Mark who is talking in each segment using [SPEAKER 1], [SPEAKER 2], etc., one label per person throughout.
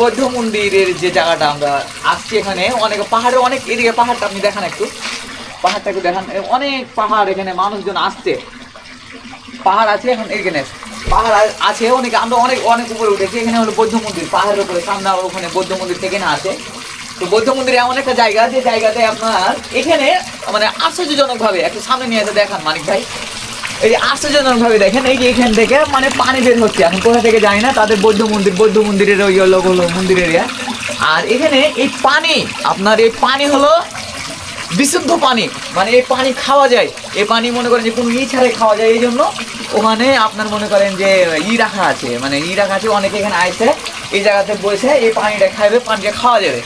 [SPEAKER 1] বৌদ্ধ মন্দিরের যে জায়গাটা আমরা আসছি এখানে, অনেক পাহাড়ে, অনেক এদিকে পাহাড়টা আপনি দেখান একটু। পাহাড়টা একটু দেখান অনেক পাহাড় এখানে মানুষজন আসছে। পাহাড় আছে এখন এখানে। পাহাড় আছে অনেক, আমরা অনেক অনেক উপরে উঠেছি, এখানে হলো বৌদ্ধ মন্দির পাহাড়ের উপরে, সামনে ওখানে বৌদ্ধ মন্দির থেকে না আছে তো বৌদ্ধ মন্দির এমন একটা জায়গা যে জায়গাতে আপনার এখানে মানে আশ্চর্যজনক ভাবে একটু সামনে নিয়ে এসে দেখান মানিক ভাই। এই যে আশ্চর্যজনক ভাবে দেখেন, এই যে এখান থেকে মানে পানি বের হচ্ছে। এখন কোথা থেকে জানি না? তাদের বৌদ্ধ মন্দির, বৌদ্ধ মন্দিরের ওই হলো হলো মন্দির এরিয়া আর এখানে এই পানি, আপনার এই পানি হলো বিশুদ্ধ পানি। মানে এই পানি খাওয়া যায়। এই পানি মনে করেন যে কোনো ই ছাড়াই খাওয়া যায় এই জন্য ওখানে আপনার মনে করেন যে ই রাখা আছে। মানে ই রাখা আছে, অনেকে এখানে আইসে এই জায়গাতে বসে এই পানিটা খাইবে, পানিটা খাওয়া যাবে।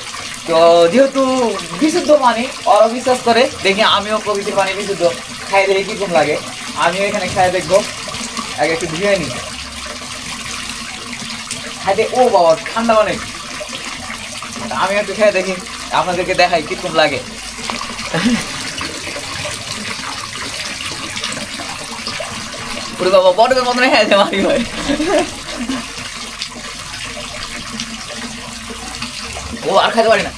[SPEAKER 1] তো যেহেতু বিশুদ্ধ পানি, ওরা বিশ্বাস করে, দেখি আমিও প্রকৃতির পানি বিশুদ্ধ খাই দেখি কীরকম লাগে? আমিও এখানে খাই দেখব। আগে একটু ধুয়ে নিই খাইতে ও বাবা, ঠান্ডা অনেক। আমি একটু খেয়ে দেখি, আপনাদেরকে দেখাই কীরকম লাগে। ওরে বাবা বড়দের মতন হয়ে মারি ভাই। ও আর খাইতে পারি না।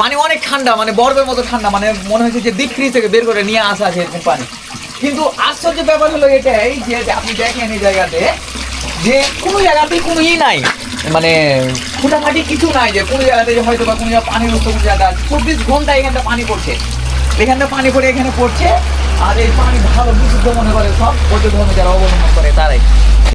[SPEAKER 1] পানি অনেক ঠান্ডা মানে বরফের মতো ঠান্ডা মানে মনে হচ্ছে যে ফ্রিজ থেকে বের করে নিয়ে আসা আছে পানি। কিন্তু আশ্চর্য ব্যাপার হলো এটাই যে আপনি দেখেন এই জায়গাতে যে কোনো জায়গাতে কোনো ই নাই। মানে খুঁটাখাটি কিছু নাই যে কোনো জায়গাতে হয়তো বা কোনো জায়গায় পানির উৎস কোনো জায়গা চব্বিশ ঘণ্টা এখানটা পানি পড়ছে। এখানটা পানি পড়ে এখানে পড়ছে। আর এই পানি ভালো বিশুদ্ধ মনে করে সব পর্যটন যারা অবলম্বন করে তারাই।